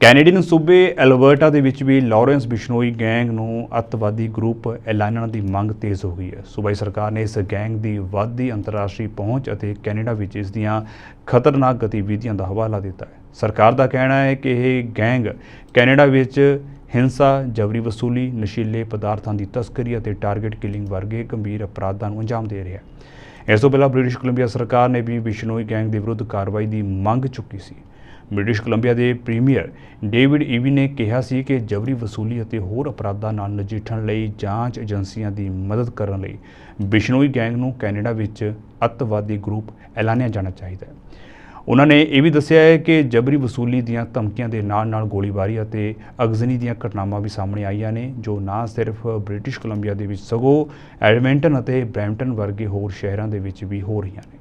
Canadian ਸੂਬੇ Alberta ਦੇ ਵਿੱਚ ਵੀ ਲਾਰੈਂਸ ਬਿਸ਼ਨੋਈ ਗੈਂਗ ਨੂੰ ਅੱਤਵਾਦੀ ਗਰੁੱਪ ਐਲਾਨਣ ਦੀ ਮੰਗ ਤੇਜ਼ ਹੋ ਗਈ ਹੈ। ਸੂਬਾਈ ਸਰਕਾਰ ਨੇ ਇਸ ਗੈਂਗ ਦੀ ਵੱਧਦੀ ਅੰਤਰਰਾਸ਼ਟਰੀ ਪਹੁੰਚ ਅਤੇ ਕੈਨੇਡਾ ਵਿੱਚ ਇਸ ਦੀਆਂ ਖਤਰਨਾਕ ਗਤੀਵਿਧੀਆਂ ਦਾ ਹਵਾਲਾ ਦਿੱਤਾ ਹੈ। ਸਰਕਾਰ ਦਾ ਕਹਿਣਾ ਹੈ ਕਿ ਇਹ ਗੈਂਗ ਕੈਨੇਡਾ ਵਿੱਚ ਹਿੰਸਾ, ਜਬਰੀ ਵਸੂਲੀ, ਨਸ਼ੀਲੇ ਪਦਾਰਥਾਂ ਦੀ ਤਸਕਰੀ ਅਤੇ ਟਾਰਗੇਟ ਕਿਲਿੰਗ ਵਰਗੇ ਗੰਭੀਰ ਅਪਰਾਧਾਂ ਨੂੰ ਅੰਜਾਮ ਦੇ ਰਿਹਾ ਹੈ। ਇਸ ਤੋਂ ਪਹਿਲਾਂ ਬ੍ਰਿਟਿਸ਼ ਕੋਲੰਬੀਆ ਸਰਕਾਰ ਨੇ ਵੀ ਬਿਸ਼ਨੋਈ ਗੈਂਗ ਦੇ ਵਿਰੁੱਧ ਕਾਰਵਾਈ ਦੀ ਮੰਗ ਚੁੱਕੀ ਸੀ। ਬ੍ਰਿਟਿਸ਼ ਕੋਲੰਬੀਆ ਦੇ ਪ੍ਰੀਮੀਅਰ ਡੇਵਿਡ ਈਵੀ ਨੇ ਕਿਹਾ ਸੀ ਕਿ ਜਬਰੀ ਵਸੂਲੀ ਅਤੇ ਹੋਰ ਅਪਰਾਧਾਂ ਨਾਲ ਨਜਿੱਠਣ ਲਈ ਜਾਂਚ ਏਜੰਸੀਆਂ ਦੀ ਮਦਦ ਕਰਨ ਲਈ ਬਿਸ਼ਨੋਈ ਗੈਂਗ ਨੂੰ ਕੈਨੇਡਾ ਵਿੱਚ ਅੱਤਵਾਦੀ ਗਰੁੱਪ ਐਲਾਨਿਆ ਜਾਣਾ ਚਾਹੀਦਾ ਹੈ। ਉਹਨਾਂ ਨੇ ਇਹ ਵੀ ਦੱਸਿਆ ਹੈ ਕਿ ਜਬਰੀ ਵਸੂਲੀ ਦੀਆਂ ਧਮਕੀਆਂ ਦੇ ਨਾਲ-ਨਾਲ ਗੋਲੀਬਾਰੀ ਅਤੇ ਅਗਜ਼ਨੀ ਦੀਆਂ ਘਟਨਾਵਾਂ ਵੀ ਸਾਹਮਣੇ ਆਈਆਂ ਨੇ, ਜੋ ਨਾ ਸਿਰਫ ਬ੍ਰਿਟਿਸ਼ ਕੋਲੰਬੀਆ ਦੇ ਵਿੱਚ, ਸਗੋਂ ਐਡਮਿੰਟਨ ਅਤੇ ਬ੍ਰੈਂਪਟਨ ਵਰਗੇ ਹੋਰ ਸ਼ਹਿਰਾਂ ਦੇ ਵਿੱਚ ਵੀ ਹੋ ਰਹੀਆਂ ਨੇ।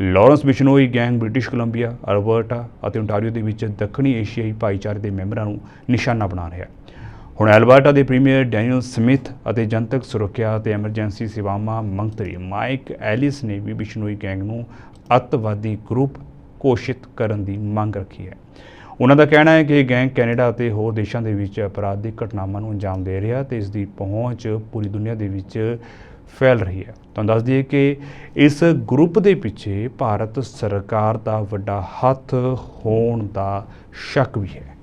Lawrence Bishnoi gang British Columbia, Alberta ਅਤੇ ਓਨਟਾਰੀਓ ਦੇ ਵਿੱਚ ਦੱਖਣੀ ਏਸ਼ੀਆਈ ਭਾਈਚਾਰੇ ਦੇ ਮੈਂਬਰਾਂ ਨੂੰ ਨਿਸ਼ਾਨਾ ਬਣਾ ਰਿਹਾ ਹੈ। ਹੁਣ ਐਲਬਰਟਾ ਦੇ ਪ੍ਰੀਮੀਅਰ ਡੈਨੀਅਲ ਸਮਿਥ ਅਤੇ ਜਨਤਕ ਸੁਰੱਖਿਆ ਅਤੇ ਐਮਰਜੈਂਸੀ ਸੇਵਾਵਾਂ ਮੰਤਰੀ ਮਾਈਕ ਐਲਿਸ ਨੇ ਵੀ ਬਿਸ਼ਨੋਈ ਗੈਂਗ ਨੂੰ ਅੱਤਵਾਦੀ ਗਰੁੱਪ ਘੋਸ਼ਿਤ ਕਰਨ ਦੀ ਮੰਗ ਰੱਖੀ ਹੈ। ਉਹਨਾਂ ਦਾ ਕਹਿਣਾ ਹੈ ਕਿ ਇਹ ਗੈਂਗ ਕੈਨੇਡਾ ਅਤੇ ਹੋਰ ਦੇਸ਼ਾਂ ਦੇ ਵਿੱਚ ਅਪਰਾਧਿਕ ਘਟਨਾਵਾਂ ਨੂੰ ਅੰਜਾਮ ਦੇ ਰਿਹਾ ਤੇ ਇਸ ਦੀ ਪਹੁੰਚ ਪੂਰੀ ਦੁਨੀਆ ਦੇ ਵਿੱਚ ਫੈਲ ਰਹੀ ਹੈ। ਤੁਹਾਨੂੰ ਦੱਸ ਦਈਏ ਕਿ ਇਸ ਗਰੁੱਪ ਦੇ ਪਿੱਛੇ ਭਾਰਤ ਸਰਕਾਰ ਦਾ ਵੱਡਾ ਹੱਥ ਹੋਣ ਦਾ ਸ਼ੱਕ ਵੀ ਹੈ।